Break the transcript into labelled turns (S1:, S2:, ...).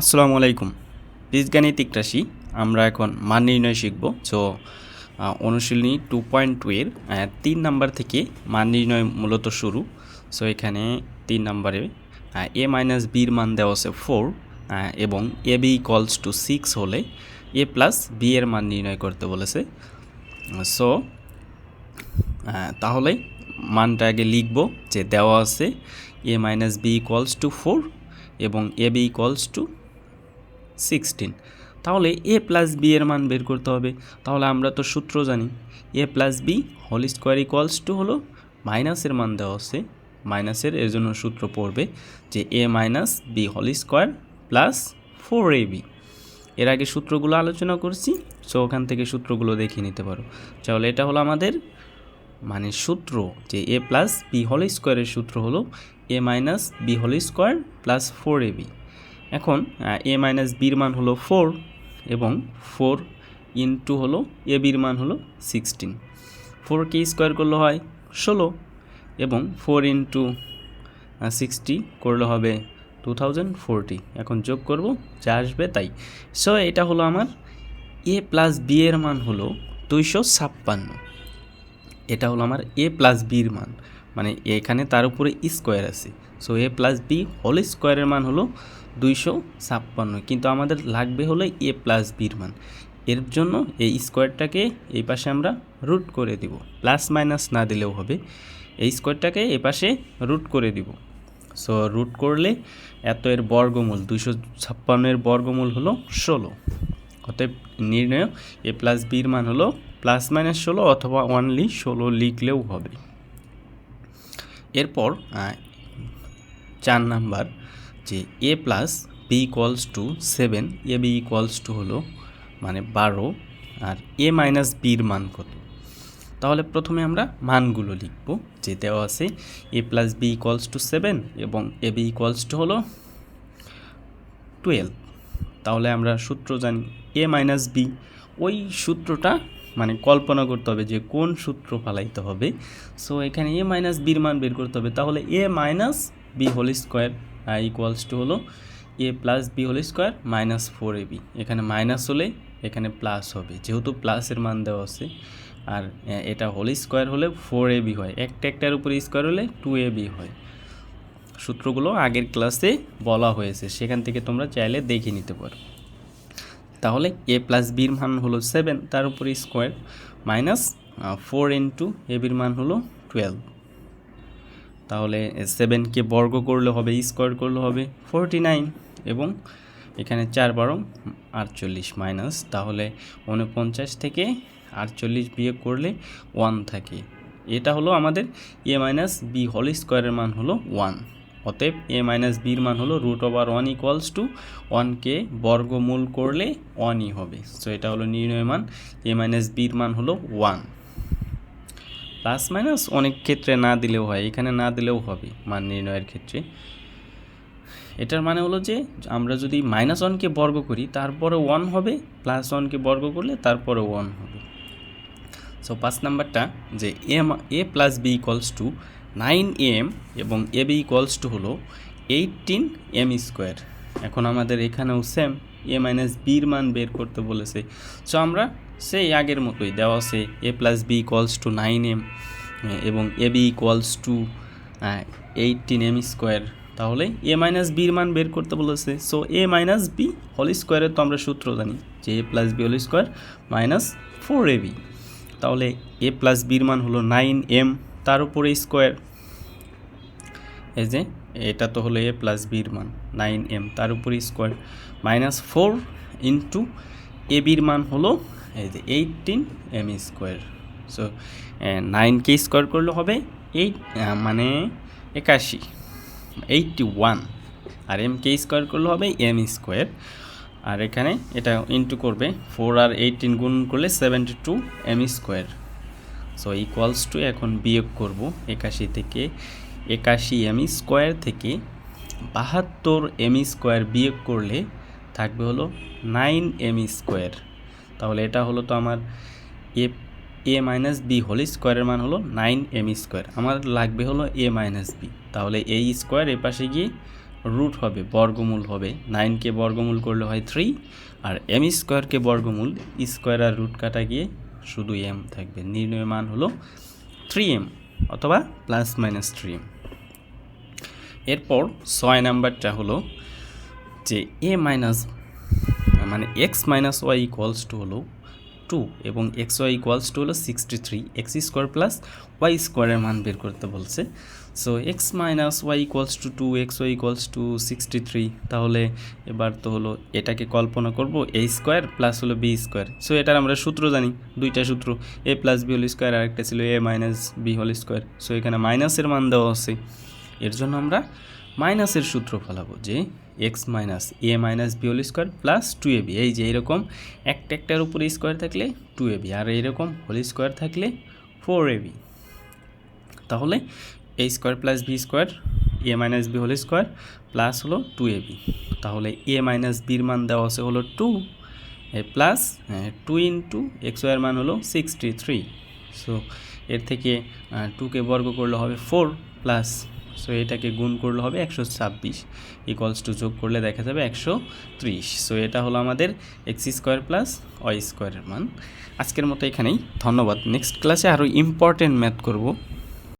S1: আসসালামু আলাইকুম। বীজগাণিতিক রাশি, আমরা এখন মান নির্ণয় শিখব। সো অনুশীলনী টু পয়েন্ট টু এর তিন নাম্বার থেকে মান নির্ণয় মূলত শুরু। সো এখানে তিন নাম্বারে এ মাইনাস বির মান দেওয়া আছে ফোর এবং A B equals to six হলে এ প্লাস বি এর মান নির্ণয় করতে বলেছে। সো তাহলে মানটা আগে লিখব যে দেওয়া আছে A minus B equals to four এবং A B equals to sixteen তাহলে এ প্লাস বি এর মান বের করতে হবে। তাহলে আমরা তো সূত্র জানি। A plus B whole square equals to হলো মাইনাসের মান দেওয়া আছে মাইনাসের এর জন্য সূত্র পড়বে যে A minus B whole square plus four A B এর আগে সূত্রগুলো আলোচনা করছি সো ওখান থেকে সূত্রগুলো দেখিয়ে নিতে পারো। তাহলে এটা হলো আমাদের মানে সূত্র যে এ প্লাস বি হোল স্কোয়ারের সূত্র হলো A minus B whole square plus four A B এখন এ মাইনাস বির মান হলো ফোর এবং ফোর ইন্টু হলো এ বির মান হলো সিক্সটিন ফোরকে স্কোয়ার করলে হয় ষোলো এবং ফোর ইন্টু সিক্সটি করলে হবে টু থাউজেন্ড ফোরটি এখন যোগ করব, যা আসবে তাই। সো এটা হলো আমার এ প্লাস বি এর মান হলো দুইশো ছাপ্পান্ন। এটা হলো আমার এ প্লাস বির মান। মানে এখানে তার উপরে স্কোয়ার আছে। So A plus B whole স্কোয়ারের মান হলো দুইশো ছাপ্পান্ন। কিন্তু আমাদের লাগবে হলো এ প্লাস বির মান। এর জন্য এই স্কোয়ারটাকে এই পাশে আমরা রুট করে দিব। প্লাস মাইনাস না দিলেও হবে। এই স্কোয়ারটাকে এ পাশে রুট করে দিব। সো রুট করলে এত এর বর্গমূল, দুইশো ছাপ্পান্নের বর্গমূল হলো ষোলো। অতএব নির্ণয়, এ প্লাস বির মান হলো প্লাস মাইনাস ষোলো অথবা অনলি ষোলো লিখলেও হবে। এরপর চার নাম্বার যে A plus B equals to seven A B equals to হলো মানে বারো, আর এ মাইনাস বির মান কত? তাহলে প্রথমে আমরা মানগুলো লিখব, যে দেওয়া আছে A plus B equals to seven এবং এ বি ইকুয়ালস টু হলো টুয়েলভ তাহলে আমরা সূত্র জানি এ মাইনাস বি ওই সূত্রটা মানে কল্পনা করতে হবে যে কোন সূত্র ফালাইতে হবে। সো এখানে এ মাইনাস বির মান বের করতে হবে। তাহলে A minus B whole square equals to হলো A plus B whole square minus four A B এখানে মাইনাস হলে এখানে প্লাস হবে, যেহেতু প্লাসের মান দেওয়া আছে। আর এটা হোল স্কোয়ার হলে ফোর এ বি হয়। একটা একটার উপরে স্কোয়ার হলে টু এ বি হয়। সূত্রগুলো আগের ক্লাসে বলা হয়েছে, সেখান থেকে তোমরা চাইলে দেখে নিতে পারো। তাহলে এ প্লাস বির মান হলো সেভেন তার উপরে square minus four into A বির মান হলো টুয়েলভ তাহলে সেভেনকে বর্গ করলে হবে স্কোয়ার করলে হবে ফোরটি নাইন এবং এখানে চার বারো আটচল্লিশ মাইনাস তাহলে উনপঞ্চাশ থেকে আটচল্লিশ বিয়োগ করলে ওয়ান থাকে। এটা হলো আমাদের এ মাইনাস বি হোল স্কোয়ারের মান হলো ওয়ান অতএব এ মাইনাস বির মান হলো root over one equals to ওয়ানকে বর্গমূল করলে ওয়ানই হবে। সো এটা হলো নির্ণয় মান এ মাইনাস বির মান হলো ওয়ান প্লাস মাইনাস অনেক ক্ষেত্রে না দিলেও হয়, এখানে না দিলেও হবে মান নির্ণয়ের ক্ষেত্রে। এটার মানে হলো যে, আমরা যদি মাইনাস ওয়ানকে বর্গ করি, তারপরে ওয়ান হবে প্লাস ওয়ানকে বর্গ করলে তারপরে ওয়ান হবে। সো পাঁচ নাম্বারটা যে M A plus B equals to nine M এবং এ বি ইকলস টু হলো এইটিন এম স্কোয়ার এখন আমাদের এখানেও সেম এ মাইনাস বির মান বের করতে বলেছে। সো আমরা সেই আগের মতোই দেওয়া আছে A plus B equals to nine M এবং A B equals to eighteen M square তাহলে এ মাইনাস বির মান বের করতে বলেছে। So A minus B whole স্কোয়ারের তো আমরা সূত্র জানি যে A plus B whole square minus four A B তাহলে এ প্লাস বির মান হলো নাইন এম তার উপরে স্কোয়ার এই যে, এটা তো হলো এ প্লাস বির মান নাইন এম তার উপরে square minus four into A বির মান হলো এই যে এইটিন এম স্কোয়ার সো নাইনকে স্কোয়ার করলে হবে এইট মানে একাশি এইটটি ওয়ান আর এমকে স্কোয়ার করলে হবে এম স্কোয়ার আর এখানে এটা ইন্টু করবে ফোর আর এইটিন গুণ করলে seventy two M square so equals to এখন বিয়োগ করব, একাশি থেকে একাশি এম স্কোয়ার থেকে বাহাত্তর এম স্কোয়ার বিয়োগ করলে থাকবে হলো নাইন এম স্কোয়ার। তাহলে এটা হলো তো আমার A A minus B whole স্কোয়ারের মান হলো নাইন এম স্কোয়ার। আমার লাগবে হলো এ মাইনাস বি। তাহলে এই স্কোয়ার এ পাশে গিয়ে রুট হবে, বর্গমূল হবে। নাইনকে বর্গমূল করলে হয় থ্রি আর এম স্কোয়ারকে বর্গমূল স্কোয়ার আর রুট কাটা গিয়ে শুধু এম থাকবে। নির্ণয় মান হলো থ্রি এম অথবা প্লাস মাইনাস থ্রি এম। এরপর ছয় নাম্বারটা হলো যে এ মাইনাস মানে X minus Y equals to হলো টু এবং এক্স ওয়াই ইকুয়ালস টু হলো sixty three, X square plus Y স্কোয়ারের মান বের করতে বলছে। So X minus Y equals to two, X Y equals to sixty three, তাহলে এবার তো হলো এটাকে কল্পনা করব, এ স্কোয়ার প্লাস হলো বি স্কোয়ার। সো এটার আমরা সূত্র জানি, দুইটা সূত্র, A plus B whole square, আরেকটা ছিল A minus B whole square. So এখানে মাইনাসের মান দেওয়া আছে। এর জন্য আমরা মাইনাসের সূত্র ফেলাবো যে X minus A minus B whole square plus two A B এই যে এইরকম একটা একটার উপরে স্কোয়ার থাকলে টু এ বি আর এইরকম হোল স্কোয়ার থাকলে ফোর এ বি তাহলে A square plus B square A minus B whole square plus হলো টু এ বি তাহলে এ মাইনাস বির মান দেওয়া আছে হলো two plus two into X war মান হলো সিক্সটি থ্রি সো এর থেকে টুকে বর্গ করলে হবে ফোর প্লাস সো এটাকে গুণ করলে হবে একশো ছাব্বিশ ইকলস টু যোগ করলে দেখা যাবে একশো ত্রিশ। সো এটা হলো আমাদের এক্স স্কোয়ার প্লাস ওয়াই স্কোয়ারের মান। আজকের মতো এখানেই। ধন্যবাদ। নেক্সট ক্লাসে আরও ইম্পর্টেন্ট ম্যাথ করব।